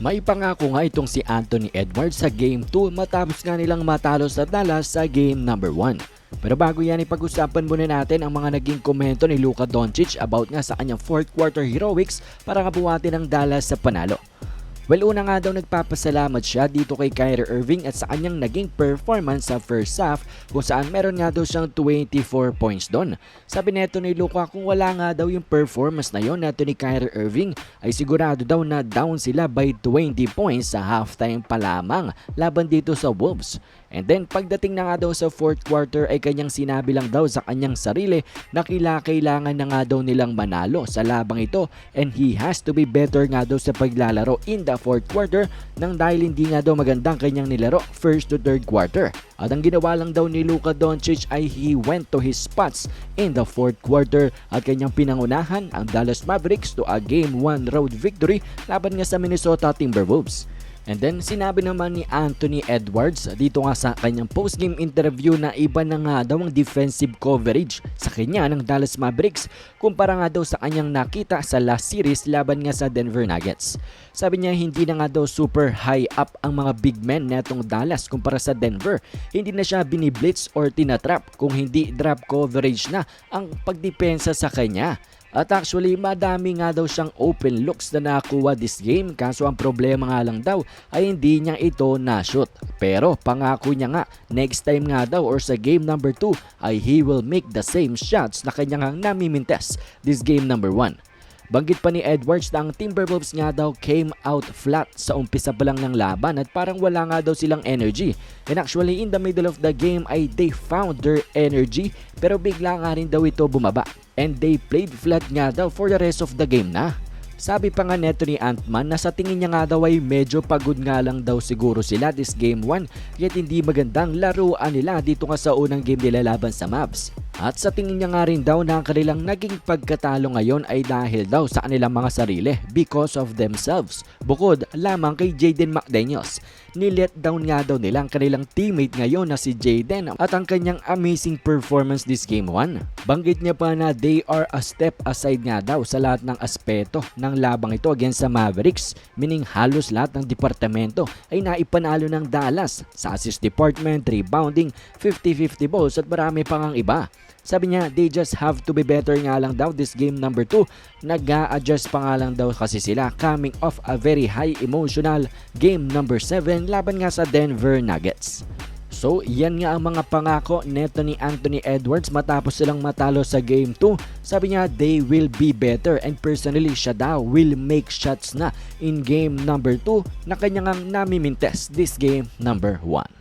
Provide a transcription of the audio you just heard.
May pangako nga itong si Anthony Edwards sa Game 2 matapos nga nilang matalo sa Dallas sa Game number 1. Pero bago yan ipag-usapan muna natin ang mga naging komento ni Luka Doncic about nga sa kanyang 4th quarter heroics para nga buhatin ang Dallas sa panalo. Well, una nga daw nagpapasalamat siya dito kay Kyrie Irving at sa kanyang naging performance sa first half kung saan meron nga daw siyang 24 points doon. Sabi neto ni Luka kung wala nga daw yung performance na yon neto ni Kyrie Irving ay sigurado daw na down sila by 20 points sa halftime pa lamang laban dito sa Wolves. And then pagdating na nga daw sa fourth quarter ay kanyang sinabi lang daw sa kanyang sarili na kailangan na nga daw nilang manalo sa labang ito and he has to be better nga daw sa paglalaro in the fourth quarter nang dahil hindi nga daw magandang kanyang nilaro first to third quarter. At ang ginawa lang daw ni Luka Doncic ay he went to his spots in the fourth quarter at kanyang pinangunahan ang Dallas Mavericks to a game 1 road victory laban nga sa Minnesota Timberwolves. And then sinabi naman ni Anthony Edwards dito nga sa kanyang postgame interview na iba na nga daw ang defensive coverage sa kanya ng Dallas Mavericks kumpara nga daw sa kanyang nakita sa last series laban nga sa Denver Nuggets. Sabi niya hindi na nga daw super high up ang mga big men netong Dallas kumpara sa Denver. Hindi na siya biniblitz or tinatrap kung hindi drop coverage na ang pagdepensa sa kanya. At actually, madami nga daw siyang open looks na nakuha this game kaso ang problema nga lang daw ay hindi niya ito na-shoot. Pero pangako niya nga, next time nga daw or sa game number 2 ay he will make the same shots na kanyang namimintes this game number 1. Banggit pa ni Edwards na ang Timberwolves nga daw came out flat sa umpisa pa lang ng laban at parang wala nga daw silang energy. And actually in the middle of the game ay they found their energy pero bigla nga rin daw ito bumaba. And they played flat nga daw for the rest of the game na. Sabi pa nga neto ni Antman na sa tingin niya nga daw ay medyo pagod nga lang daw siguro sila this game 1 yet hindi magandang laruan nila dito nga sa unang game nila laban sa Mavs. At sa tingin niya nga rin daw na ang kanilang naging pagkatalo ngayon ay dahil daw sa kanilang mga sarili because of themselves. Bukod lamang kay Jaden McDaniels. Nilet down nga daw nila ang kanilang teammate ngayon na si Jaden at ang kanyang amazing performance this game 1. Banggit niya pa na they are a step aside nga daw sa lahat ng aspeto ng labang ito against sa Mavericks meaning halos lahat ng departamento ay naipanalo ng Dallas sa assist department, rebounding, 50-50 balls at marami pang ang iba. Sabi niya, they just have to be better nga lang daw this game number 2. nag adjust pa nga lang daw kasi sila coming off a very high emotional game number 7 laban nga sa Denver Nuggets. So, yan nga ang mga pangako neto ni Anthony Edwards matapos silang matalo sa Game 2. Sabi niya, they will be better and personally siya daw will make shots na in Game number 2 na kanyang namimintes this Game number 1.